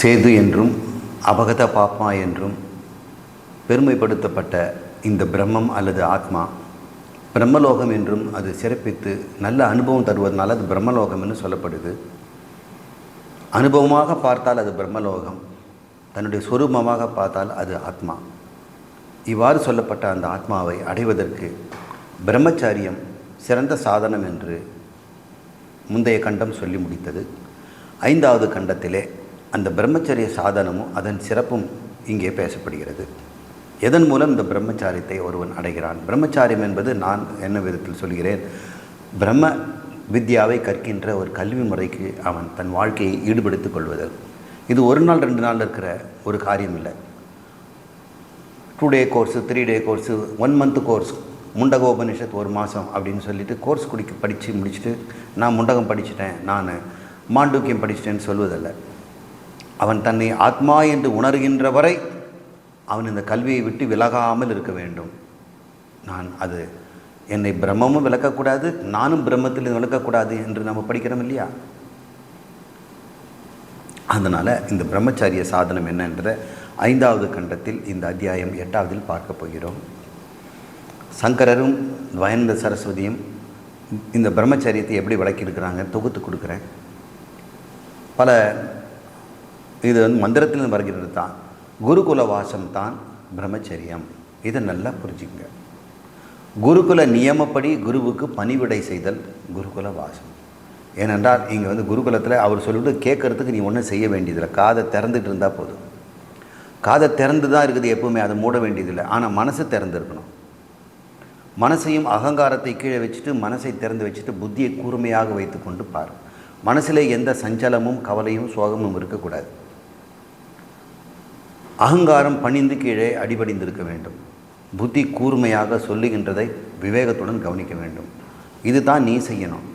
சேது என்றும் அபகத பாப்மா என்றும் பெருமைப்படுத்தப்பட்ட இந்த பிரம்மம் அல்லது ஆத்மா பிரம்மலோகம் என்றும் அது சிறப்பித்து நல்ல அனுபவம் தருவதனால அது பிரம்மலோகம் என்று சொல்லப்படுது. அனுபவமாக பார்த்தால் அது பிரம்மலோகம் தன்னுடைய சொரூபமாக பார்த்தால் அது ஆத்மா. இவ்வாறு சொல்லப்பட்ட அந்த ஆத்மாவை அடைவதற்கு பிரம்மச்சாரியம் சிறந்த சாதனம் என்று முந்தைய கண்டம் சொல்லி முடித்தது. ஐந்தாவது கண்டத்திலே அந்த பிரம்மச்சரிய சாதனமும் அதன் சிறப்பும் இங்கே பேசப்படுகிறது. எதன் மூலம் இந்த பிரம்மச்சாரியத்தை ஒருவன் அடைகிறான்? பிரம்மச்சாரியம் என்பது நான் என்ன விதத்தில் சொல்கிறேன்? பிரம்ம வித்யாவை கற்கின்ற ஒரு கல்வி முறைக்கு அவன் தன் வாழ்க்கையை ஈடுபடுத்திக் கொள்வது இது ஒரு நாள் ரெண்டு நாள் இருக்கிற ஒரு காரியம் இல்லை two day course three day course one month course Mundakopanishad ஒரு மாதம் அப்படின்னு சொல்லிட்டு கோர்ஸ் குடிக்க படித்து முடிச்சுட்டு நான் முண்டகம் படிச்சிட்டேன் நான் மாண்டூக்கியம் படிச்சிட்டேன்னு சொல்வதில்லை. அவன் தன்னை ஆத்மா என்று உணர்கின்ற வரை அவன் இந்த கல்வியை விட்டு விலகாமல் இருக்க வேண்டும். நான் அது என்னை பிரம்மமும் விளக்கக்கூடாது நானும் பிரம்மத்தில் விளக்கக்கூடாது என்று நம்ம படிக்கிறோம் இல்லையா? அதனால் இந்த பிரம்மச்சாரிய சாதனம் என்னன்றத ஐந்தாவது கண்டத்தில் இந்த அத்தியாயம் எட்டாவதில் பார்க்க போகிறோம். சங்கரரும் வயந்த சரஸ்வதியும் இந்த பிரம்மச்சரியத்தை எப்படி விளக்கியிருக்கிறாங்க தொகுத்து கொடுக்குறேன். பல இது வந்து மந்திரத்திலிருந்து வருகிறது தான். குருகுல வாசம் தான் பிரம்மச்சரியம். இதை நல்லா புரிஞ்சுங்க குருகுல நியமப்படி குருவுக்கு பணிவிடை செய்தல் குருகுல வாசம். ஏனென்றால் இங்கே வந்து குருகுலத்தில் அவர் சொல்லிட்டு கேட்கறதுக்கு நீ ஒன்றும் செய்ய வேண்டியதில்லை. காதை திறந்துட்டு இருந்தால் போதும். காதை திறந்து தான் இருக்குது எப்பவுமே அதை மூட வேண்டியதில்லை. ஆனால் மனசு திறந்துருக்கணும். மனசையும் அகங்காரத்தை கீழே வச்சுட்டு மனசை திறந்து வச்சுட்டு புத்தியை கூர்மையாக வைத்துக்கொண்டு பார். மனசில் எந்த சஞ்சலமும் கவலையும் சோகமும் இருக்கக்கூடாது. அகங்காரம் பணிந்து கீழே அடிபடிந்திருக்க வேண்டும். புத்தி கூர்மையாக சொல்லுகின்றதை விவேகத்துடன் கவனிக்க வேண்டும். இதுதான் நீ செய்யணும்.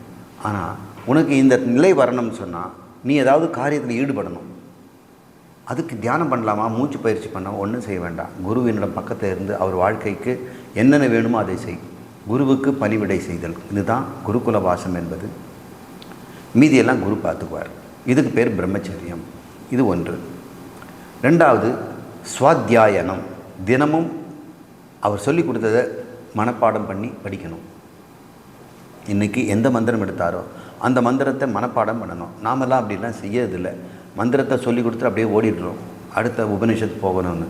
ஆனால் உனக்கு இந்த நிலை வரணும்னு சொன்னால் நீ ஏதாவது காரியத்தில் ஈடுபடணும். அதுக்கு தியானம் பண்ணலாமா? மூச்சு பயிற்சி பண்ண ஒன்றும் செய்ய வேண்டாம். குருவினிடம் பக்கத்தில் இருந்து அவர் வாழ்க்கைக்கு என்னென்ன வேணுமோ அதை செய். குருவுக்கு பணிவிடை செய்தல். இதுதான் குருகுல வாசம் என்பது. மீதியெல்லாம் குரு பார்த்துக்குவார். இதுக்கு பேர் பிரம்மச்சரியம். இது ஒன்று. ரெண்டாவது சுவாத்தியாயனம். தினமும் அவர் சொல்லி கொடுத்ததை மனப்பாடம் பண்ணி படிக்கணும். இன்றைக்கி எந்த மந்திரம் எடுத்தாரோ அந்த மந்திரத்தை மனப்பாடம் பண்ணணும். நாமெல்லாம் அப்படிலாம் செய்யறதில்லை. மந்திரத்தை சொல்லி கொடுத்து அப்படியே ஓடிடுறோம். அடுத்த உபனிஷத்து போகணும்னு.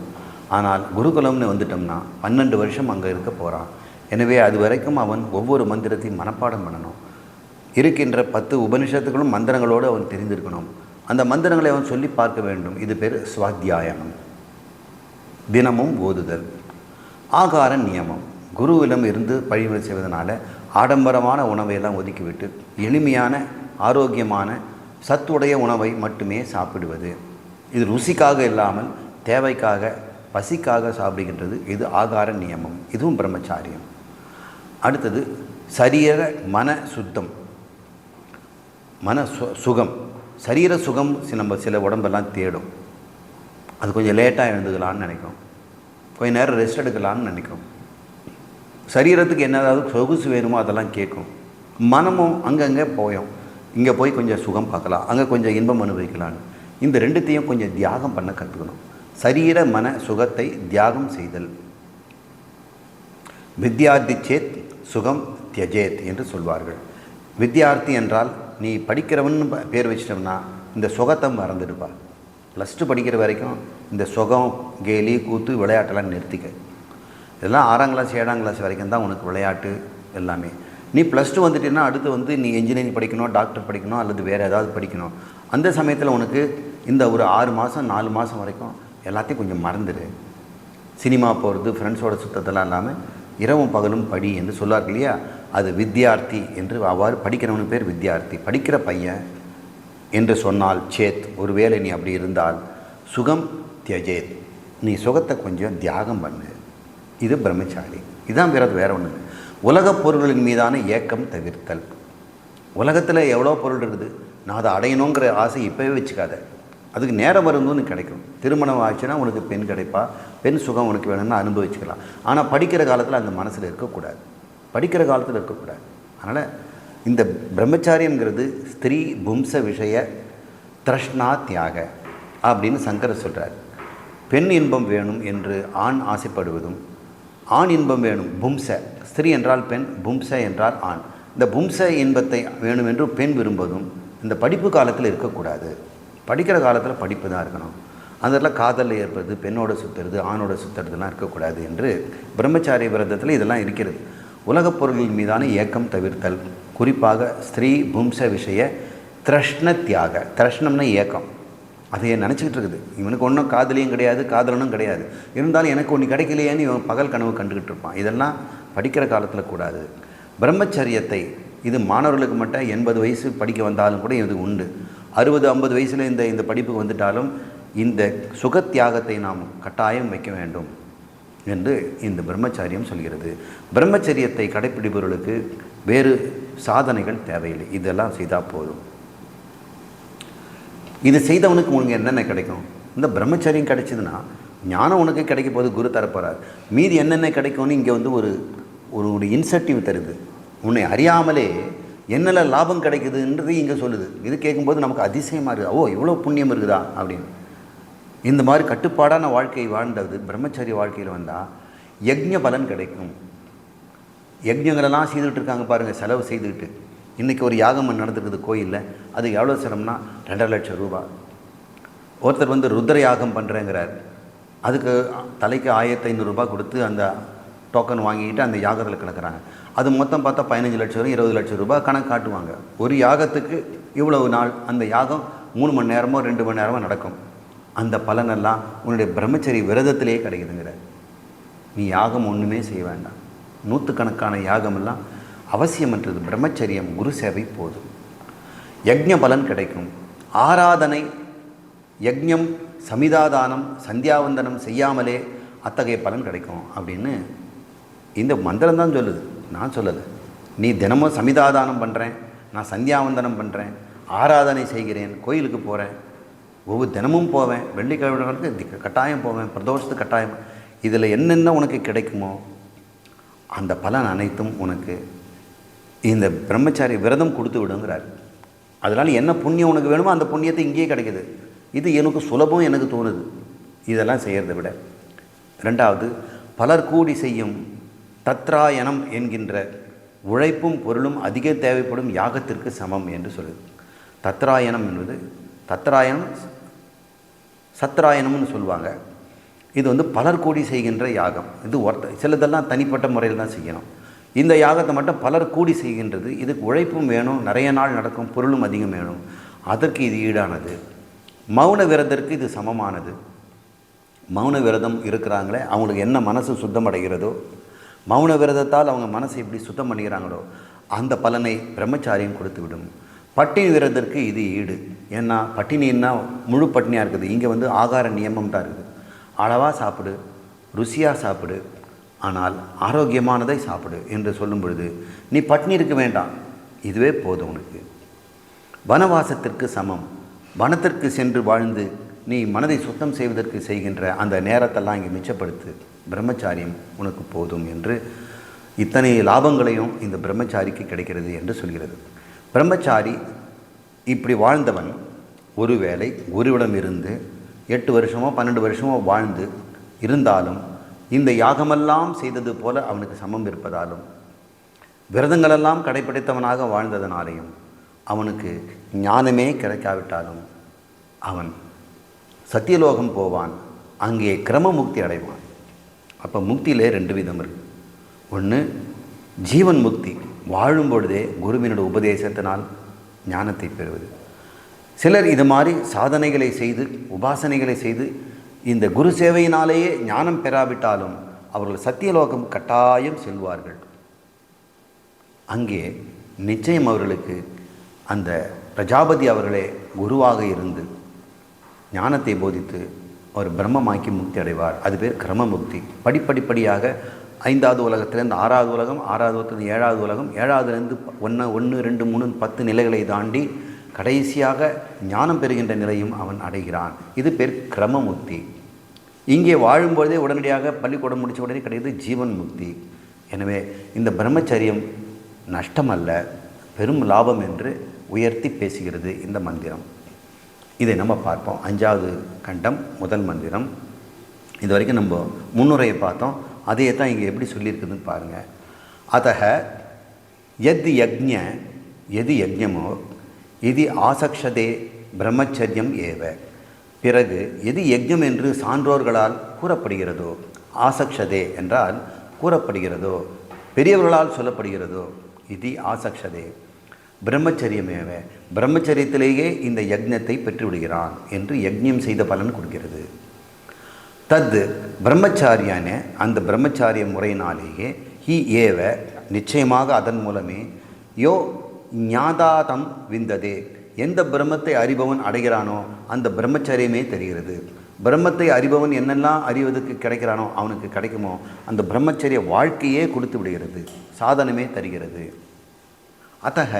ஆனால் குருகுலம்னு வந்துட்டோம்னா பன்னெண்டு வருஷம் அங்கே இருக்க போகிறான் எனவே அது வரைக்கும் அவன் ஒவ்வொரு மந்திரத்தையும் மனப்பாடம் பண்ணணும். இருக்கின்ற பத்து உபனிஷத்துகளும் மந்திரங்களோடு அவன் தெரிந்திருக்கணும். அந்த மந்திரங்களை அவன் சொல்லி பார்க்க வேண்டும். இது பேர் சுவாத்தியாயனம். தினமும் ஓதுதல். ஆகார நியமம். குருவிடம் இருந்து வழிமுறை செய்வதனால ஆடம்பரமான உணவையெல்லாம் ஒதுக்கிவிட்டு எளிமையான ஆரோக்கியமான சத்துடைய உணவை மட்டுமே சாப்பிடுவது. இது ருசிக்காக இல்லாமல் தேவைக்காக பசிக்காக சாப்பிடுகின்றது. இது ஆகார நியமம். இதுவும் பிரம்மச்சாரியம். அடுத்தது சரீர மன சுத்தம். மன சு சுகம். சரீர சுகம் நம்ம சில உடம்பெல்லாம் தேடும். அது கொஞ்சம் லேட்டாக எழுந்துக்கலான்னு நினைக்கும். கொஞ்ச நேரம் ரெஸ்ட் எடுக்கலாம்னு நினைக்கும். சரீரத்துக்கு என்ன ஏதாவது சொகுசு வேணுமோ அதெல்லாம் கேட்கும். மனமும் அங்கங்கே போயும். இங்கே போய் கொஞ்சம் சுகம் பார்க்கலாம். அங்கே கொஞ்சம் இன்பம் அனுபவிக்கலான்னு இந்த ரெண்டுத்தையும் கொஞ்சம் தியாகம் பண்ண கற்றுக்கணும் சரீர மன சுகத்தை தியாகம் செய்தல். வித்யார்த்தி சேத் சுகம் தியஜேத் என்று சொல்வார்கள். வித்யார்த்தி என்றால் நீ படிக்கிறவன் பேர் வச்சிட்டோம்னா இந்த சுகத்தை மறந்துடுப்பா ப்ளஸ் டூ படிக்கிற வரைக்கும் இந்த சுகம் கேலி கூத்து விளையாட்டெல்லாம் நிறுத்திக்க. இதெல்லாம் ஆறாம் கிளாஸ் ஏழாம் கிளாஸ் வரைக்கும் தான் உனக்கு விளையாட்டு எல்லாமே. நீ ப்ளஸ் டூ வந்துட்டீன்னா அடுத்து வந்து நீ இன்ஜினியரிங் படிக்கணும் டாக்டர் படிக்கணும் அல்லது வேறு ஏதாவது படிக்கணும். அந்த சமயத்தில் உனக்கு இந்த ஒரு ஆறு மாதம் நாலு மாதம் வரைக்கும் எல்லாத்தையும் கொஞ்சம் மறந்துடு சினிமா போகிறது ஃப்ரெண்ட்ஸோட சுத்தத்தெல்லாம் இல்லாமல் இரவும் பகலும் படி என்று சொல்வார்கள் இல்லையா? அது வித்யார்த்தி என்று அவ்வாறு படிக்கிறவனுக்கு பேர் வித்யார்த்தி. படிக்கிற பையன் என்று சொன்னால் சேத் ஒருவேளை நீ அப்படி இருந்தால் சுகம் தியஜேத். நீ சுகத்தை கொஞ்சம் தியாகம் பண்ணு. இது பிரம்மச்சாரி. இதுதான் வேறது வேற ஒன்று உலகப் பொருள்களின் மீதான ஏக்கம் தவிர்த்தல். உலகத்தில் எவ்வளோ பொருள் இருக்குது? நான் அதை அடையணுங்கிற ஆசை இப்போவே வச்சுக்காத. அதுக்கு நேரம் வரும்போது கிடைக்கும். திருமணம் ஆச்சுன்னா உனக்கு பெண் கிடைப்பா? பெண் சுகம் உனக்கு வேணும்னு அனுபவிச்சுக்கலாம். ஆனால் படிக்கிற காலத்தில் அந்த மனசில் இருக்கக்கூடாது. படிக்கிற காலத்தில் இருக்கக்கூடாது. அதனால் இந்த பிரம்மச்சாரியங்கிறது ஸ்திரீ பும்ச விஷய த்ரஷ்ணா தியாக அப்படின்னு சங்கரர் சொல்கிறார் பெண் இன்பம் வேணும் என்று ஆண் ஆசைப்படுவதும் ஆண் இன்பம் வேணும் பும்ச ஸ்திரீ என்றால் பெண் பும்ச என்றால் ஆண். இந்த பும்ச இன்பத்தை வேணும் என்று பெண் விரும்புவதும் இந்த படிப்பு காலத்தில் இருக்கக்கூடாது. படிக்கிற காலத்தில் படிப்பு தான் இருக்கணும். அந்த இடத்துல காதலில் ஏற்படுறது பெண்ணோட சுற்றுறது ஆணோட சுற்றுறதுலாம் இருக்கக்கூடாது என்று பிரம்மச்சாரிய விரதத்தில் இதெல்லாம் இருக்கிறது. உலகப் பொருள்கள் மீதான ஏக்கம் தவிர்த்தல் குறிப்பாக ஸ்திரீ பும்ச விஷய திரஷ்ண தியாக. திரஷ்ணம்னா ஏக்கம். அதையே நினச்சிக்கிட்டு இருக்குது. இவனுக்கு ஒன்றும் காதலியும் கிடையாது காதலனும் கிடையாது. இருந்தாலும் எனக்கு ஒன்று கிடைக்கலையேன்னு இவன் பகல் கனவு கண்டுக்கிட்டு இருப்பான். இதெல்லாம் படிக்கிற காலத்தில் கூடாது. பிரம்மச்சரியத்தை இது மாணவர்களுக்கு மட்டும் எண்பது வயசு படிக்க வந்தாலும் கூட இது உண்டு. அறுபது ஐம்பது வயசில் இந்த இந்த படிப்புக்கு வந்துட்டாலும் இந்த சுகத்தியாகத்தை நாம் கட்டாயம் வைக்க வேண்டும் என்று இந்த பிரம்மச்சாரியம் சொல்கிறது. பிரம்மச்சரியத்தை கடைப்பிடிப்பவர்களுக்கு வேறு சாதனைகள் தேவையில்லை. இதெல்லாம் செய்தால் போதும். இது செய்தவனுக்கு உனக்கு என்னென்ன கிடைக்கும்? இந்த பிரம்மச்சரியம் கிடைச்சதுன்னா ஞானம் உனக்கு கிடைக்க போது குரு தரப்போகிறார் மீதி என்னென்ன கிடைக்கும்னு இங்கே வந்து ஒரு ஒரு ஒரு இன்சென்டிவ் தருது. உன்னை அறியாமலே என்னென்ன லாபம் கிடைக்குதுன்றது இங்கே சொல்லுது. இது கேட்கும்போது நமக்கு அதிசயமாக இருக்குது ஓ இவ்வளோ புண்ணியம் இருக்குதா? அப்படின்னு. இந்த மாதிரி கட்டுப்பாடான வாழ்க்கை வாழ்ந்தது பிரம்மச்சரிய வாழ்க்கையில் வந்தால் யக்ஞ பலன் கிடைக்கும். யஜ்யங்களெல்லாம் செய்துக்கிட்டு இருக்காங்க பாருங்கள் செலவு செய்துக்கிட்டு இன்றைக்கி ஒரு யாகம் நடந்துருக்குது கோயிலில். அது எவ்வளோ சிரமம்னா ரெண்டரை லட்சம் ரூபா. ஒருத்தர் வந்து ருத்ர யாகம் பண்ணுறேங்கிறார் அதுக்கு தலைக்கு ஆயிரத்தி ஐநூறுரூபா கொடுத்து அந்த டோக்கன் வாங்கிக்கிட்டு அந்த யாகத்தில் கலக்கிறாங்க அது மொத்தம் பார்த்தா பதினஞ்சு லட்சம் ரூபா இருபது லட்சம் ரூபாய் கணக்கு காட்டுவாங்க. ஒரு யாகத்துக்கு இவ்வளவு நாள் அந்த யாகம் மூணு மணி நேரமோ ரெண்டு மணி நேரமோ நடக்கும். அந்த பலனெல்லாம் உன்னுடைய பிரம்மச்சரி விரதத்திலேயே கிடைக்குதுங்கிற நீ யாகம் ஒன்றுமே செய்ய வேண்டாம். நூற்றுக்கணக்கான யாகமெல்லாம் அவசியமன்றது பிரம்மச்சரியம் குரு சேவை போதும். யக்ஞ பலன் கிடைக்கும். ஆராதனை யக்ஞம் சமிதாதானம் சந்தியாவந்தனம் செய்யாமலே அத்தகைய பலன் கிடைக்கும் அப்படின்னு இந்த மந்திரம் தான் சொல்லுது. நான் சொல்லலை. நீ தினமும் சமிதாதானம் பண்ணுறேன் நான் சந்தியாவந்தனம் பண்ணுறேன் ஆராதனை செய்கிறேன் கோயிலுக்கு போகிறேன் ஒவ்வொரு தினமும் போவேன் வெள்ளிக்கிழமைக்கு கட்டாயம் போவேன் பிரதோஷத்துக்கு கட்டாயம். இதில் என்னென்ன உனக்கு கிடைக்குமோ அந்த பலன் அனைத்தும் உனக்கு இந்த பிரம்மச்சாரி விரதம் கொடுத்து விடுங்கிறார். அதனால் என்ன புண்ணியம் உனக்கு வேணுமோ அந்த புண்ணியத்தை இங்கேயே கிடைக்குது. இது எனக்கு சுலபம் எனக்கு தோணுது. இதெல்லாம் செய்கிறத விட. ரெண்டாவது பலர் கூடி செய்யும் தத்ராயணம் என்கின்ற உழைப்பும் பொருளும் அதிக தேவைப்படும் யாகத்திற்கு சமம் என்று சொல்லுது. தத்ராயணம் என்பது தத்ராயணம் சத்ராயணம்னு சொல்லுவாங்க. இது வந்து பலர் கூடி செய்கின்ற யாகம். இது ஒருத்த சிலதெல்லாம் தனிப்பட்ட முறையில் தான் செய்யணும். இந்த யாகத்தை மட்டும் பலர் கூடி செய்கின்றது. இதுக்கு உழைப்பும் வேணும். நிறைய நாள் நடக்கும். பொருளும் அதிகம் வேணும். அதற்கு இது ஈடானது. மௌன விரதற்கு இது சமமானது. மௌன விரதம் இருக்கிறாங்களே அவங்களுக்கு என்ன மனசு சுத்தம் அடைகிறதோ மௌன விரதத்தால் அவங்க மனசை எப்படி சுத்தம் பண்ணிக்கிறாங்களோ அந்த பலனை பிரம்மச்சாரியம் கொடுத்து விடும். பட்டினி விரதற்கு இது ஈடு. ஏன்னா பட்டினின்னா முழு பட்டினியாக இருக்குது. இங்கே வந்து ஆகார நியமம் தான் இருக்குது. அளவாக சாப்பிடு ருசியாக சாப்பிடு ஆனால் ஆரோக்கியமானதை சாப்பிடு என்று சொல்லும் பொழுது நீ பட்னி இருக்க வேண்டாம். இதுவே போதும் உனக்கு. வனவாசத்திற்கு சமம். வனத்திற்கு சென்று வாழ்ந்து நீ மனதை சுத்தம் செய்வதற்கு செய்கின்ற அந்த நேரத்தெல்லாம் இங்கே மிச்சப்படுத்து. பிரம்மச்சாரியம் உனக்கு போதும் என்று இத்தனை லாபங்களையும் இந்த பிரம்மச்சாரிக்கு கிடைக்கிறது என்று சொல்கிறது. பிரம்மச்சாரி இப்படி வாழ்ந்தவன் ஒருவேளை குருவிடம் இருந்து எட்டு வருஷமோ பன்னெண்டு வருஷமோ வாழ்ந்து இருந்தாலும் இந்த யாகமெல்லாம் செய்தது போல அவனுக்கு சமம் இருப்பதாலும் விரதங்களெல்லாம் கடைப்பிடித்தவனாக வாழ்ந்ததனாலேயும் அவனுக்கு ஞானமே கிடைக்காவிட்டாலும் அவன் சத்தியலோகம் போவான் அங்கே கிரம முக்தி அடைவான். அப்போ முக்தியிலே ரெண்டு விதம் இருக்கு ஒன்று ஜீவன் முக்தி. வாழும் பொழுதே குருவினோட உபதேசத்தினால் ஞானத்தை பெறுவது. சிலர் இது மாதிரி சாதனைகளை செய்து உபாசனைகளை செய்து இந்த குரு சேவையினாலேயே ஞானம் பெறாவிட்டாலும் அவர்கள் சத்தியலோகம் கட்டாயம் செல்வார்கள். அங்கே நிச்சயம் அவர்களுக்கு அந்த பிரஜாபதி அவர்களே குருவாக இருந்து ஞானத்தை போதித்து அவர் பிரம்மமாக்கி முக்தி அடைவார். அது பேர் கிரம முக்தி படிப்படிப்படியாக ஐந்தாவது உலகத்திலேருந்து ஆறாவது உலகம் ஆறாவது உலகத்திலேருந்து ஏழாவது உலகம் ஏழாவதுலேருந்து ஒன்று ஒன்று ரெண்டு மூணு பத்து நிலைகளை தாண்டி கடைசியாக ஞானம் பெறுகின்ற நிலையும் அவன் அடைகிறான். இது பேர் கிரமமுக்தி இங்கே வாழும்பொழுதே உடனடியாக பள்ளிக்கூடம் முடித்த உடனே கிடையாது ஜீவன் முக்தி எனவே இந்த பிரம்மச்சரியம் நஷ்டமல்ல பெரும் லாபம் என்று உயர்த்தி பேசுகிறது இந்த மந்திரம். இதை நம்ம பார்ப்போம். அஞ்சாவது கண்டம் முதல் மந்திரம். இது வரைக்கும் நம்ம முன்னுரையை பார்த்தோம். அதையே தான் இங்கே எப்படி சொல்லியிருக்குதுன்னு பாருங்கள் அத்தக எது யக்ஞ எது யஜ்ஞமோ இது ஆசக்ஷதே பிரம்மச்சரியம் ஏவ. பிறகு எது யஜ்யம் என்று சான்றோர்களால் கூறப்படுகிறதோ ஆசக்ஷதே என்றால் கூறப்படுகிறதோ பெரியவர்களால் சொல்லப்படுகிறதோ இது ஆசக்ஷதே. பிரம்மச்சரியமேவ பிரம்மச்சரியத்திலேயே இந்த யஜ்ஞத்தை பெற்றுவிடுகிறான் என்று யஜ்யம் செய்த பலன் கொடுக்கிறது. தத்து பிரம்மச்சாரியான அந்த பிரம்மச்சாரிய முறையினாலேயே ஹி ஏவ நிச்சயமாக அதன் மூலமே யோ ஞாதாதம் விந்ததே. எந்த பிரம்மத்தை அறிபவன் அடைகிறானோ அந்த பிரம்மச்சரியமே தெரிகிறது. பிரம்மத்தை அறிபவன் என்னெல்லாம் அறிவதற்கு கிடைக்கிறானோ அவனுக்கு கிடைக்குமோ அந்த பிரம்மச்சரிய வாழ்க்கையே கொடுத்து விடுகிறது சாதனமே தருகிறது. அத்தக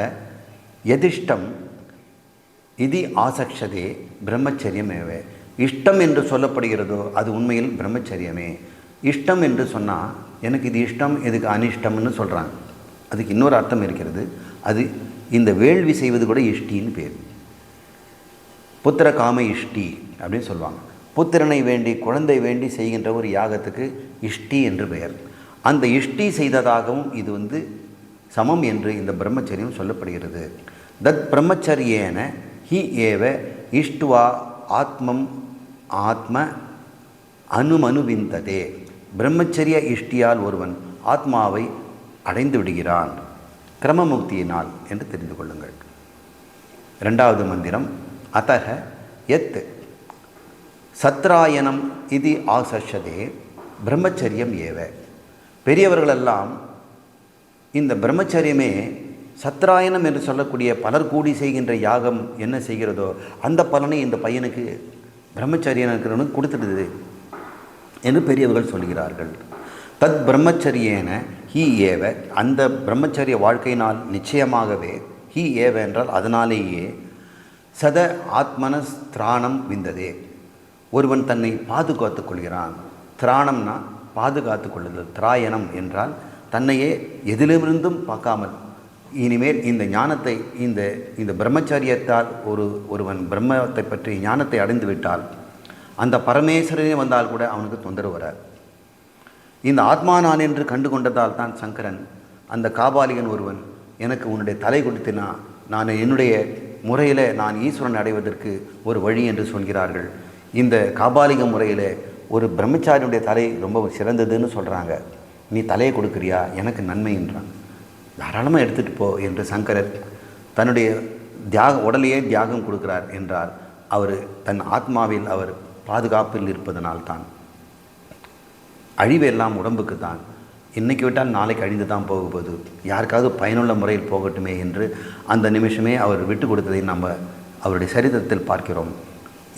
எதிர்ஷ்டம் இது ஆசக்ஷதே பிரம்மச்சரியமேவே. இஷ்டம் என்று சொல்லப்படுகிறதோ அது உண்மையில் பிரம்மச்சரியமே. இஷ்டம் என்று சொன்னால் எனக்கு இது இஷ்டம் இதுக்கு அனிஷ்டம்னு சொல்கிறாங்க அதுக்கு இன்னொரு அர்த்தம் இருக்கிறது. அது இந்த வேள்வி செய்வது கூட இஷ்டின்னு பேர். புத்திர காம இஷ்டி அப்படின்னு சொல்லுவாங்க. புத்திரனை வேண்டி குழந்தை வேண்டி செய்கின்ற ஒரு யாகத்துக்கு இஷ்டி என்று பெயர். அந்த இஷ்டி செய்ததாகவும் இது வந்து சமம் என்று இந்த பிரம்மச்சரியம் சொல்லப்படுகிறது. தத் பிரம்மச்சரியேன ஹி ஏவ இஷ்டுவா ஆத்மம் ஆத்ம அனுமனுவிந்ததே. பிரம்மச்சரிய இஷ்டியால் ஒருவன் ஆத்மாவை அடைந்து விடுகிறான். கிரமமுக்தியினால் என்று தெரிந்து கொள்ளுங்கள். ரெண்டாவது மந்திரம் அத்தக எத் சத்ராயணம் இது ஆசஷதே பிரம்மச்சரியம் ஏவ. பெரியவர்களெல்லாம் இந்த பிரம்மச்சரியமே சத்ராயணம் என்று சொல்லக்கூடிய பலர் கூடி செய்கின்ற யாகம் என்ன செய்கிறதோ அந்த பலனை இந்த பையனுக்கு பிரம்மச்சரியன் இருக்கிறவனுக்கு கொடுத்துடுது என்று பெரியவர்கள் சொல்கிறார்கள். தத் பிரம்மச்சரியேன ஹி ஏவ. அந்த பிரம்மச்சரிய வாழ்க்கையினால் நிச்சயமாகவே ஹி ஏவ என்றால் அதனாலேயே சத ஆத்மன திராணம் விந்ததே. ஒருவன் தன்னை பாதுகாத்து கொள்கிறான். திராணம்னா பாதுகாத்து கொள்ளுதல் திராயணம் என்றால் தன்னையே எதிலிருந்தும் பார்க்காமல். இனிமேல் இந்த ஞானத்தை இந்த இந்த பிரம்மச்சரியத்தால் ஒரு ஒருவன் பிரம்மத்தை பற்றி ஞானத்தை அடைந்து விட்டால் அந்த பரமேஸ்வரனே வந்தால் கூட அவனுக்கு தொந்தரவு வராது. இந்த ஆத்மா நான் என்று கண்டு கொண்டதால் தான் சங்கரன் அந்த காபாலிகன் ஒருவன் எனக்கு உன்னுடைய தலை கொடுத்தினா நான் என்னுடைய முறையில் நான் ஈஸ்வரன் அடைவதற்கு ஒரு வழி என்று சொல்கிறார்கள். இந்த காபாலிக முறையில் ஒரு பிரம்மச்சாரியுடைய தலை ரொம்ப சிறந்ததுன்னு சொல்கிறாங்க நீ தலையை கொடுக்குறியா? எனக்கு நன்மைன்றான் தாராளமாக எடுத்துகிட்டு போ என்று சங்கரர் தன்னுடைய தியாக உடலையே தியாகம் கொடுக்கிறார் என்றார். அவர் தன் ஆத்மாவில் அவர் பாதுகாப்பில் இருப்பதனால் தான் அழிவு எல்லாம் உடம்புக்கு தான். இன்றைக்கி விட்டால் நாளைக்கு அழிந்து தான் போக போகுது. யாருக்காவது பயனுள்ள முறையில் போகட்டுமே என்று அந்த நிமிஷமே அவர் விட்டு கொடுத்ததை நம்ம அவருடைய சரித்திரத்தில் பார்க்கிறோம்.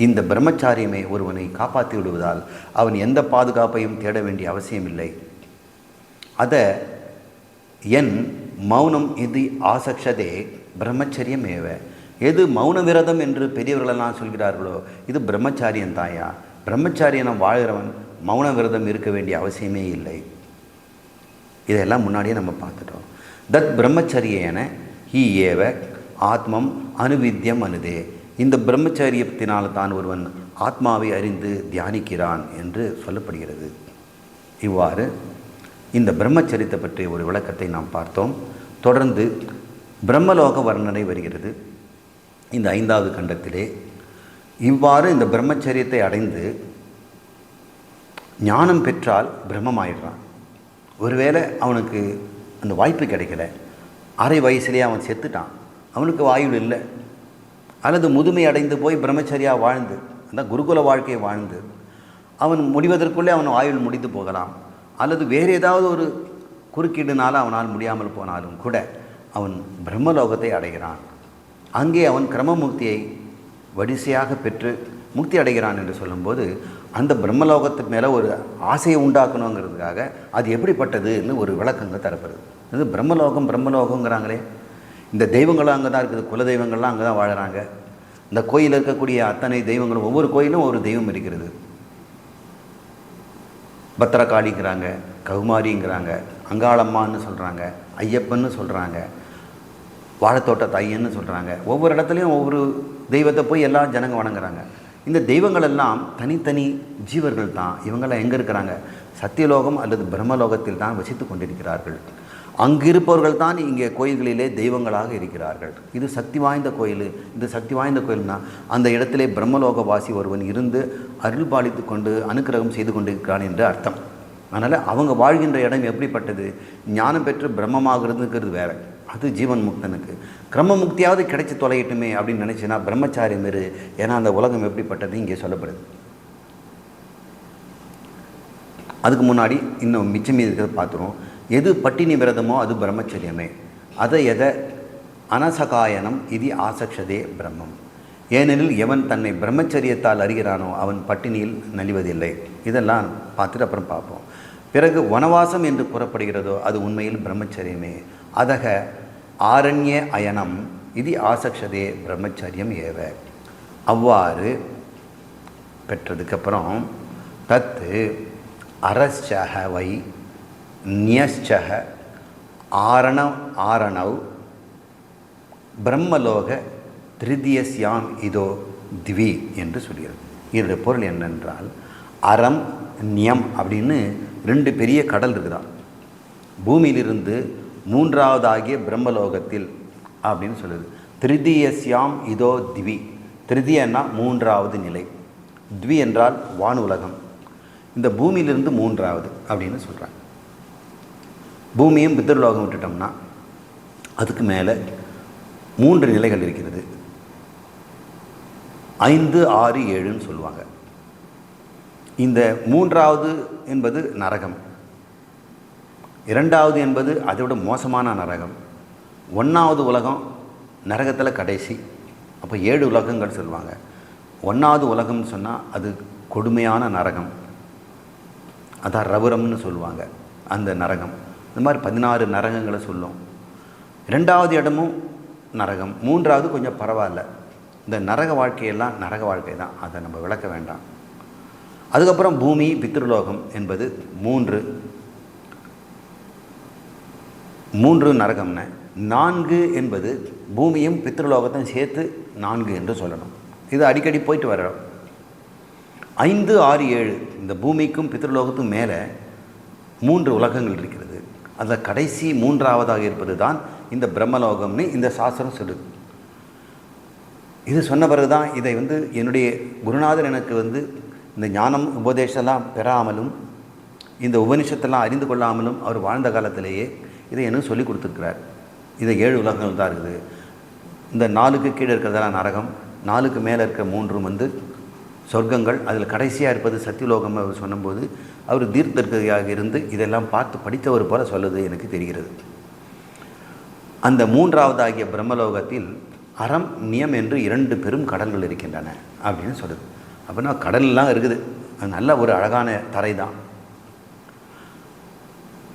இந்த பிரம்மச்சாரியமே ஒருவனை காப்பாற்றி விடுவதால் அவன் எந்த பாதுகாப்பையும் தேட வேண்டிய அவசியமில்லை. அதை என் மௌனம் இது ஆசக்ஷதே பிரம்மச்சரியம் ஏவ எது மௌன விரதம் என்று பெரியவர்களெல்லாம் சொல்கிறார்களோ இது பிரம்மச்சாரியன் தாயா. பிரம்மச்சாரியனம் வாழ்கிறவன் மௌன விரதம் இருக்க வேண்டிய அவசியமே இல்லை. இதெல்லாம் முன்னாடியே நம்ம பார்த்துட்டோம். தத் பிரம்மச்சரியேன ஹி ஏவ ஆத்மம் அனுவித்தியம் அனுதே. இந்த பிரம்மச்சரியத்தினால் தான் ஒருவன் ஆத்மாவை அறிந்து தியானிக்கிறான் என்று சொல்லப்படுகிறது. இவ்வாறு இந்த பிரம்மச்சரியத்தை பற்றிய ஒரு விளக்கத்தை நாம் பார்த்தோம். தொடர்ந்து பிரம்மலோக வர்ணனை வருகிறது. இந்த ஐந்தாவது கண்டத்திலே இவ்வாறு இந்த பிரம்மச்சரியத்தை அடைந்து ஞானம் பெற்றால் பிரம்மமாயிடுறான். ஒருவேளை அவனுக்கு அந்த வாய்ப்பு கிடைக்கல. அரை வயசுலேயே அவன் செத்துட்டான். அவனுக்கு வாயுள் இல்லை. அல்லது முதுமை அடைந்து போய் பிரம்மச்சரியாக வாழ்ந்து அந்த குருகுல வாழ்க்கையை வாழ்ந்து அவன் முடிவதற்குள்ளே அவன் ஆயுள் முடிந்து போகலாம். அல்லது வேறு ஏதாவது ஒரு குறுக்கீடுனால அவனால் முடியாமல் போனாலும் கூட அவன் பிரம்மலோகத்தை அடைகிறான். அங்கே அவன் கிரமமுக்தியை வரிசையாக பெற்று முக்தி அடைகிறான் என்று சொல்லும்போது அந்த பிரம்மலோகத்துக்கு மேலே ஒரு ஆசையை உண்டாக்கணுங்கிறதுக்காக அது எப்படிப்பட்டதுன்னு ஒரு விளக்கங்க தரப்படுது. இது பிரம்மலோகம் பிரம்மலோகங்கிறாங்களே. இந்த தெய்வங்களும் அங்கே தான் இருக்குது குல தெய்வங்கள்லாம் அங்கே தான் வாழுறாங்க. இந்த கோயில் இருக்கக்கூடிய அத்தனை தெய்வங்களும் ஒவ்வொரு கோயிலும் ஒரு தெய்வம் இருக்கிறது. பத்திரகாளிங்கிறாங்க கவுமாரிங்கிறாங்க அங்காளம்மான்னு சொல்கிறாங்க ஐயப்பன்னு சொல்கிறாங்க வாழைத்தோட்ட தையன்னு சொல்கிறாங்க ஒவ்வொரு இடத்துலையும் ஒவ்வொரு தெய்வத்தை போய் எல்லா ஜனங்க வணங்குறாங்க. இந்த தெய்வங்கள் எல்லாம் தனித்தனி ஜீவர்கள் தான். இவங்கெல்லாம் எங்கே இருக்கிறாங்க? சத்தியலோகம் அல்லது பிரம்மலோகத்தில் தான் வசித்து கொண்டிருக்கிறார்கள். அங்கிருப்பவர்கள் தான் இங்கே கோயில்களிலே தெய்வங்களாக இருக்கிறார்கள். இது சக்தி வாய்ந்த கோயில். இது சக்தி வாய்ந்த கோயில்னா அந்த இடத்திலே பிரம்மலோகவாசி ஒருவன் இருந்து அருள் பாலித்து கொண்டு அனுக்கிரகம் செய்து கொண்டிருக்கிறான் என்று அர்த்தம். அதனால் அவங்க வாழ்கின்ற இடம் எப்படிப்பட்டது? ஞானம் பெற்று பிரம்மமாகிறதுங்கிறது வேறு. அது ஜீவன் முக்தனுக்கு கிரம முக்தியாவது கிடைச்சி தொலையட்டுமே அப்படின்னு நினச்சின்னா பிரம்மச்சாரியம் இரு ஏன்னா அந்த உலகம் எப்படிப்பட்டது இங்கே சொல்லப்படுது. அதுக்கு முன்னாடி இன்னும் மிச்சம் இருக்கிறத பார்த்துருவோம். எது பட்டினி விரதமோ அது பிரம்மச்சரியமே. அதை எதை? அனசகாயனம் இது ஆசக்ஷதே பிரம்மம். ஏனெனில் எவன் தன்னை பிரம்மச்சரியத்தால் அறிகிறானோ அவன் பட்டினியில் நலிவதில்லை. இதெல்லாம் பார்த்துட்டு அப்புறம் பார்ப்போம். பிறகு வனவாசம் என்று கூறப்படுகிறதோ அது உண்மையில் பிரம்மச்சரியமே. அதக ஆரண்ய அயனம் இது ஆசக்ஷதே பிரம்மச்சரியம் ஏவ. அவ்வாறு பெற்றதுக்கப்புறம் தத்து அரஸ்சக வை நியஸ்சக ஆரணவ் ஆரணவ் பிரம்மலோக திருதியஸ்யாம் இதோ திவி என்று சொல்கிறது. இதோட பொருள் என்னென்றால் அறம் நியம் அப்படின்னு ரெண்டு பெரிய கடல் இருக்குதான் பூமியிலிருந்து மூன்றாவதாகிய பிரம்மலோகத்தில் அப்படின்னு சொல்லுது. திருதியஸ்யாம் இதோ திவி. திருதியன்னா மூன்றாவது நிலை. த்வி என்றால் வான் உலகம். இந்த பூமியிலிருந்து மூன்றாவது அப்படின்னு சொல்கிறாங்க பூமியும் பித்ருலோகம் விட்டுட்டோம்னா அதுக்கு மேலே மூன்று நிலைகள் இருக்கிறது. ஐந்து ஆறு ஏழுன்னு சொல்லுவாங்க. இந்த மூன்றாவது என்பது நரகம். இரண்டாவது என்பது அதை விட மோசமான நரகம். ஒன்றாவது உலகம் நரகத்தில் கடைசி. அப்போ ஏழு உலகங்கள் சொல்லுவாங்க. ஒன்றாவது உலகம்னு சொன்னால் அது கொடுமையான நரகம். அதான் ரவுரம்னு சொல்லுவாங்க அந்த நரகம். இந்த மாதிரி பதினாறு நரகங்களை சொல்லும். ரெண்டாவது இடமும் நரகம். மூன்றாவது கொஞ்சம் பரவாயில்ல. இந்த நரக வாழ்க்கையெல்லாம் நரக வாழ்க்கை தான். அதை நம்ம விளக்க வேண்டாம். அதுக்கப்புறம் பூமி பித்ருலோகம் என்பது மூன்று. மூன்று நரகம்னு. நான்கு என்பது பூமியும் பித்ருலோகத்தையும் சேர்த்து நான்கு என்று சொல்லணும். இது அடிக்கடி போயிட்டு வரோம் ஐந்து ஆறு ஏழு இந்த பூமிக்கும் பித்ருலோகத்துக்கும் மேலே மூன்று உலகங்கள் இருக்கிறது. அதில் கடைசி மூன்றாவதாக இருப்பது தான் இந்த பிரம்மலோகம்னு இந்த சாஸ்திரம் சொல்லுது. இது சொன்ன பிறகு தான் இதை வந்து என்னுடைய குருநாதர் எனக்கு வந்து இந்த ஞானம் உபதேசம்லாம் பெறாமலும் இந்த உபனிஷத்தெல்லாம் அறிந்து கொள்ளாமலும் அவர் வாழ்ந்த காலத்திலேயே இதை எனக்கு சொல்லி கொடுத்துருக்கிறார். இதை ஏழு உலகங்கள் தான் இருக்குது. இந்த நாலுக்கு கீழே இருக்கிறதெல்லாம் நரகம் நாலுக்கு மேலே இருக்கிற மூன்றும் வந்து சொர்க்கங்கள். அதில் கடைசியாக இருப்பது சத்தியலோகம் அவர் சொன்னபோது அவர் தீர்த்தர்கதியாக இருந்து இதெல்லாம் பார்த்து படித்தவர் போல சொல்லுது எனக்கு தெரிகிறது. அந்த மூன்றாவதாகிய பிரம்மலோகத்தில் அறம் நியம் என்று இரண்டு பெரும் கடல்கள் இருக்கின்றன அப்படின்னு சொல்லுது. அப்படின்னா கடல்லாம் இருக்குது. அது நல்ல ஒரு அழகான தரை தான்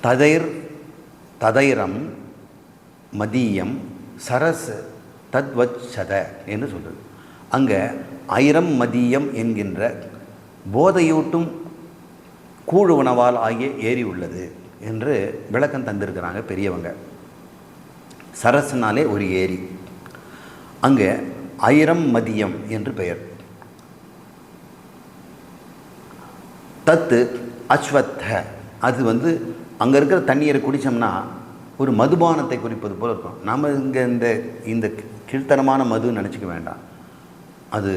ததைர் ததைரம் மதியம் சரசு தத்வச்சத என்று சொல்கிறது அங்கே ஐரம் மதியம் என்கின்ற போதையூட்டும் கூழு உணவால் ஆகிய ஏரி உள்ளது என்று விளக்கம் தந்திருக்கிறாங்க பெரியவங்க. சரஸ்னாலே ஒரு ஏரி. அங்கே ஐரம் மதியம் என்று பெயர். தத்து அஸ்வத்த அது வந்து அங்கே இருக்கிற தண்ணீரை குடித்தோம்னா ஒரு மதுபானத்தை குறிப்பது போல் இருக்கும். நம்ம இங்கே இந்த இந்த கீழ்த்தனமான மதுன்னு நினச்சிக்க வேண்டாம். அது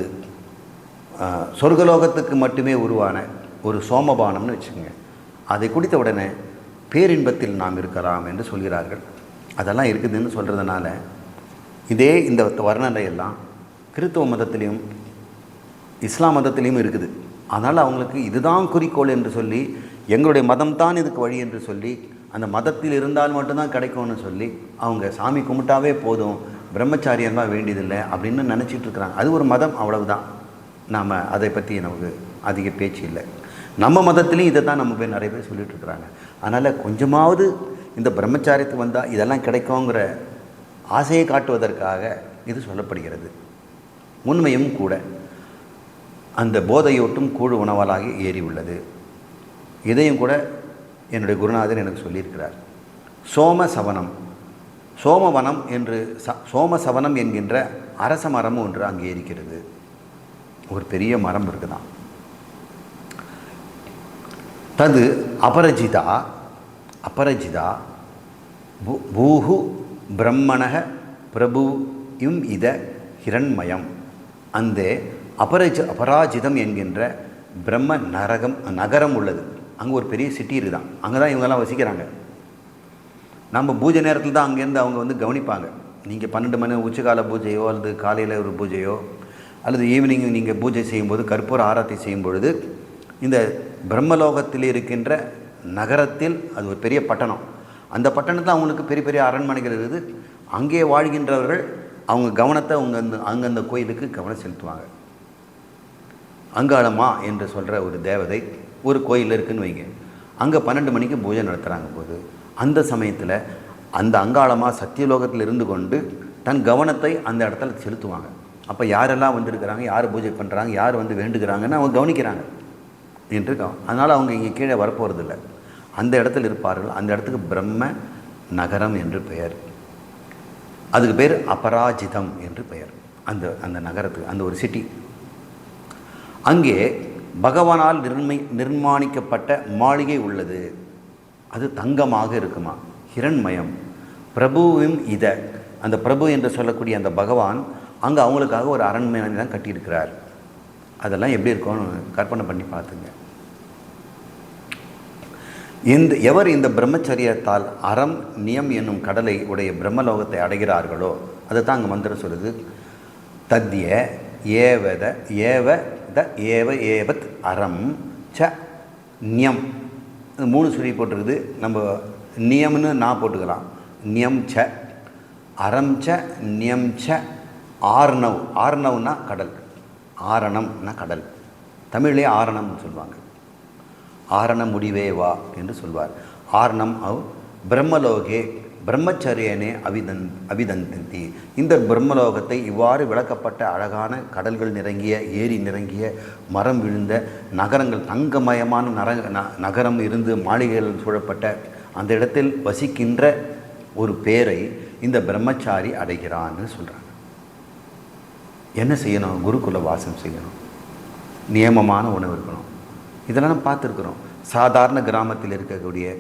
சொர்க்கலோகத்துக்கு மட்டுமே உருவான ஒரு சோமபானம்னு வச்சுக்கோங்க. அதை குடித்த உடனே பேரின்பத்தில் நாம் இருக்கலாம் என்று சொல்கிறார்கள். அதெல்லாம் இருக்குதுன்னு சொல்கிறதுனால இதே இந்த வர்ணனையெல்லாம் கிறித்துவ மதத்திலையும் இஸ்லாம் மதத்திலையும் இருக்குது. அதனால் அவங்களுக்கு இதுதான் குறிக்கோள் என்று சொல்லி எங்களுடைய மதம் தான் இதுக்கு வழி என்று சொல்லி அந்த மதத்தில் இருந்தால் மட்டும்தான் கிடைக்கும்னு சொல்லி அவங்க சாமி கும்பிட்டாவே போதும் பிரம்மச்சாரியன்தான் வேண்டியதில்லை அப்படின்னு நினச்சிட்டு இருக்கிறாங்க. அது ஒரு மதம் அவ்வளவுதான். நாம் அதை பற்றி நமக்கு அதிக பேச்சு இல்லை. நம்ம மதத்துலேயும் இதை தான் நம்ம பேர் நிறைய பேர் சொல்லிட்டு இருக்கிறாங்க. அதனால் கொஞ்சமாவது இந்த பிரம்மச்சாரியத்துக்கு வந்தால் இதெல்லாம் கிடைக்குங்கிற ஆசையை காட்டுவதற்காக இது சொல்லப்படுகிறது. உண்மையும் கூட அந்த போதையோட்டும் கூழு உணவலாகி ஏறி உள்ளது. இதையும் கூட என்னுடைய குருநாதன் எனக்கு சொல்லியிருக்கிறார். சோம சவனம் சோமவனம் என்று ச சோம சவனம் என்கின்ற அரச மரம் ஒன்று அங்கே இருக்கிறது. ஒரு பெரிய மரம் இருக்குதான். தது அபரஜிதா அபரஜிதா பூ- பூஹு பிரம்மணக பிரபு இம் இத ஹிரண்மயம். அந்த அபரஜ அபராஜிதம் என்கின்ற பிரம்ம நரகம் நகரம் உள்ளது. அங்கே ஒரு பெரிய சிட்டி இருக்குதான். அங்கே தான் இவங்கெல்லாம் வசிக்கிறாங்க. நம்ம பூஜை நேரத்தில் தான் அங்கேருந்து அவங்க வந்து கவனிப்பாங்க. நீங்கள் பன்னெண்டு மணி உச்சகால பூஜையோ அல்லது காலையில் ஒரு பூஜையோ அல்லது ஈவினிங் நீங்கள் பூஜை செய்யும்போது கற்பூர ஆராத்தி செய்யும் பொழுது இந்த பிரம்மலோகத்தில் இருக்கின்ற நகரத்தில் அது ஒரு பெரிய பட்டணம். அந்த பட்டணத்தில் அவங்களுக்கு பெரிய பெரிய அரண்மனைகள் இருக்குது. அங்கே வாழ்கின்றவர்கள் அவங்க கவனத்தை அவங்க அந்த அங்கே அந்த கோயிலுக்கு கவனம் செலுத்துவாங்க. அங்காளம்மா என்று சொல்கிற ஒரு தேவதை ஒரு கோயில் இருக்குதுன்னு வைங்க. அங்கே பன்னெண்டு மணிக்கு பூஜை நடத்துகிறாங்க போது அந்த சமயத்தில் அந்த அங்காளமாக சத்தியலோகத்தில் இருந்து கொண்டு தன் கவனத்தை அந்த இடத்துல செலுத்துவாங்க. அப்போ யாரெல்லாம் வந்திருக்கிறாங்க யார் பூஜை பண்ணுறாங்க யார் வந்து வேண்டுகிறாங்கன்னு அவங்க கவனிக்கிறாங்க. என்று அதனால் அவங்க இங்கே கீழே வரப்போகிறதில்ல அந்த இடத்துல இருப்பார்கள். அந்த இடத்துக்கு பிரம்ம நகரம் என்று பெயர். அதுக்கு பேர் அபராஜிதம் என்று பெயர். அந்த அந்த நகரத்துக்கு அந்த ஒரு சிட்டி அங்கே பகவானால் நிர்மை நிர்மாணிக்கப்பட்ட மாளிகை உள்ளது. அது தங்கமாக இருக்குமா? ஹிரண்மயம். பிரபுவும் இத அந்த பிரபு என்று சொல்லக்கூடிய அந்த பகவான் அங்கே அவங்களுக்காக ஒரு அரண்மனை தான் கட்டியிருக்கிறார். அதெல்லாம் எப்படி இருக்கும்னு கற்பனை பண்ணி பார்த்துங்க. இந்த எவர் இந்த பிரம்மச்சரியத்தால் அறம் நியம் என்னும் கடலை உடைய பிரம்மலோகத்தை அடைகிறார்களோ அதை தான் அங்கே மந்திரம் சொல்லுது. தத்ய ஏவத ஏவ த ஏவ ஏவத் அறம் ச நியம். மூணு சொல்லி போட்டிருக்குது. நம்ம நியம்னு நான் போட்டுக்கலாம். நியம் ச அறம் ச நியம் ச ஆர்ணவ். ஆர்ணவ்னா கடல். ஆரணம்னா கடல். தமிழ்லேயே ஆரணம்னு சொல்லுவாங்க. ஆரண முடிவே வா என்று சொல்வார். ஆரணம் அவ் பிரம்மலோகே பிரம்மச்சரியனே அவிதன் அவிதந்தி இந்த பிரம்மலோகத்தை இவ்வாறு விளக்கப்பட்ட அழகான கடல்கள் நிறங்கிய ஏரி நிறங்கிய மரம் விழுந்த நகரங்கள் தங்கமயமான நர ந- நகரம் இருந்து மாளிகைகள் சூழப்பட்ட அந்த இடத்தில் வசிக்கின்ற ஒரு பேரை இந்த பிரம்மச்சாரி அடைகிறான்னு சொல்கிறாங்க என்ன செய்யணும்? குருகுல வாசம் செய்யணும். நியமமான உணவு இருக்கணும். இதெல்லாம் நம்ம பார்த்துருக்குறோம். சாதாரண கிராமத்தில் இருக்கக்கூடிய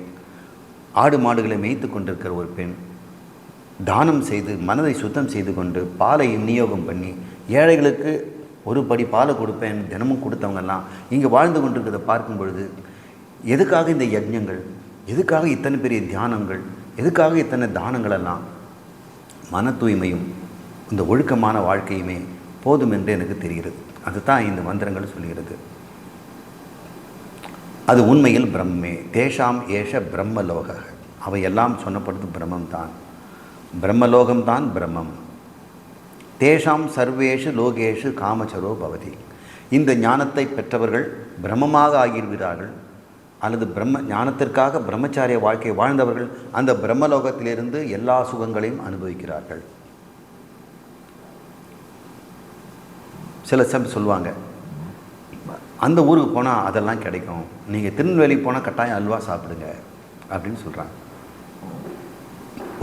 ஆடு மாடுகளை மேய்த்து கொண்டிருக்கிற ஒரு பெண் தானம் செய்து மனதை சுத்தம் செய்து கொண்டு பாலை விநியோகம் பண்ணி ஏழைகளுக்கு ஒரு படி பாலை கொடுப்பேன் தினமும் கொடுத்தவங்கெல்லாம் இங்கே வாழ்ந்து கொண்டிருக்கிறத பார்க்கும் பொழுது எதுக்காக இந்த யஜ்ஞங்கள்? எதுக்காக இத்தனை பெரிய தியானங்கள்? எதுக்காக இத்தனை தானங்களெல்லாம்? மன தூய்மையும் இந்த ஒழுக்கமான வாழ்க்கையுமே போதும் என்று எனக்கு தெரிகிறது. அதுதான் இந்த மந்திரங்கள் சொல்கிறது அது உண்மையில் பிரம்மே. தேஷாம் ஏஷ பிரம்மலோக அவையெல்லாம் சொன்னப்படுது பிரம்மம் தான் பிரம்மலோகம்தான் பிரம்மம். தேஷாம் சர்வேஷு லோகேஷு காமச்சரோ பவதி. இந்த ஞானத்தை பெற்றவர்கள் பிரம்மமாக ஆகிவிடுகிறார்கள். அல்லது பிரம்ம ஞானத்திற்காக பிரம்மச்சாரிய வாழ்க்கை வாழ்ந்தவர்கள் அந்த பிரம்மலோகத்திலிருந்து எல்லா சுகங்களையும் அனுபவிக்கிறார்கள். சில சம் சொல்லுவாங்க அந்த ஊருக்கு போனால் அதெல்லாம் கிடைக்கும். நீங்கள் திருநெல்வேலி போனால் கட்டாயம் அல்வா சாப்பிடுங்க அப்படின்னு சொல்கிறாங்க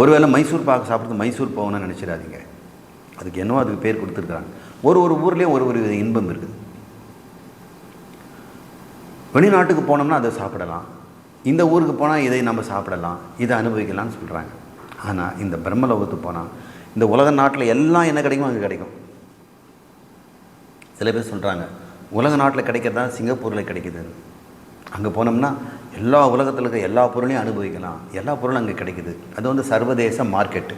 ஒருவேளை மைசூர் பாக்கு சாப்பிட்றது மைசூர் போகணும்னு நினச்சிடாதீங்க. அதுக்கு என்னவோ அதுக்கு பேர் கொடுத்துருக்குறாங்க. ஒரு ஒரு ஊர்லேயும் ஒரு ஒரு வித இன்பம் இருக்குது. வெளிநாட்டுக்கு போனோம்னா அதை சாப்பிடலாம். இந்த ஊருக்கு போனால் இதை நம்ம சாப்பிடலாம். இதை அனுபவிக்கலாம்னு சொல்கிறாங்க ஆனால் இந்த பிரம்மலோகத்துக்கு போனால் இந்த உலக நாட்டில் எல்லாம் என்ன கிடைக்குமோ அங்கே கிடைக்கும். சில பேர் சொல்கிறாங்க உலக நாட்டில் கிடைக்கிறதா? சிங்கப்பூரில் கிடைக்குது. அங்கே போனோம்னா எல்லா உலகத்தில் இருக்க எல்லா பொருளையும் அனுபவிக்கலாம். எல்லா பொருளும் அங்கே கிடைக்குது. அது வந்து சர்வதேச மார்க்கெட்டு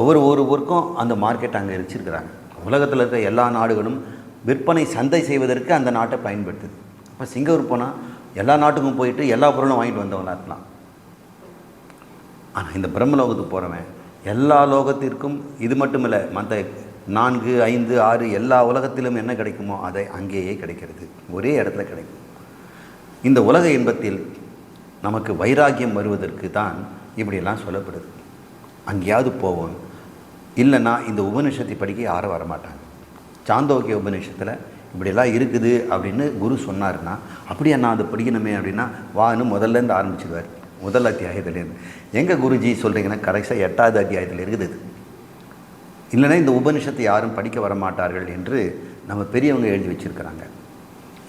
ஒவ்வொரு ஒரு ஊருக்கும் அந்த மார்க்கெட் அங்கே வச்சிருக்கிறாங்க. உலகத்தில் இருக்க எல்லா நாடுகளும் விற்பனை சந்தை செய்வதற்கு அந்த நாட்டை பயன்படுத்துது. அப்போ சிங்கப்பூர் போனால் எல்லா நாட்டுக்கும் போயிட்டு எல்லா பொருளும் வாங்கிட்டு வந்தவங்களா இருக்கலாம். ஆனால் இந்த பிரம்மலோகத்துக்கு போகிறவன் எல்லா லோகத்திற்கும் இது மட்டும் இல்லை மற்ற நான்கு ஐந்து ஆறு எல்லா உலகத்திலும் என்ன கிடைக்குமோ அதை அங்கேயே கிடைக்கிறது. ஒரே இடத்துல கிடைக்கும். இந்த உலக இன்பத்தில் நமக்கு வைராக்கியம் வருவதற்கு தான் இப்படியெல்லாம் சொல்லப்படுது. அங்கேயாவது போவோம். இல்லைன்னா இந்த உபநிஷத்தை படிக்க யாரும் வரமாட்டாங்க. சாந்தோக்கிய உபநிஷத்தில் இப்படியெல்லாம் இருக்குது அப்படின்னு குரு சொன்னார்னா அப்படியே நான் அதை படிக்கணுமே அப்படின்னா வான்னு முதல்லேருந்து ஆரம்பிச்சிடுவார். முதல் அத்தியாயத்திலேருந்து. எங்கள் குருஜி சொல்கிறீங்கன்னா கடைசியாக எட்டாவது அத்தியாயத்தில் இருக்குது இல்லைன்னா இந்த உபனிஷத்தை யாரும் படிக்க வர மாட்டார்கள் என்று நம்ம பெரியவங்க எழுதி வச்சிருக்கிறாங்க.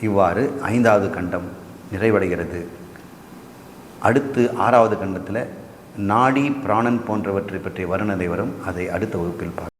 இவ்வாறு ஐந்தாவது கண்டம் நிறைவடைகிறது. அடுத்து ஆறாவது கண்டத்தில் நாடி பிராணன் போன்றவற்றை பற்றிய வருணதை வரும் அதை அடுத்த வகுப்பில் பார்க்கலாம்.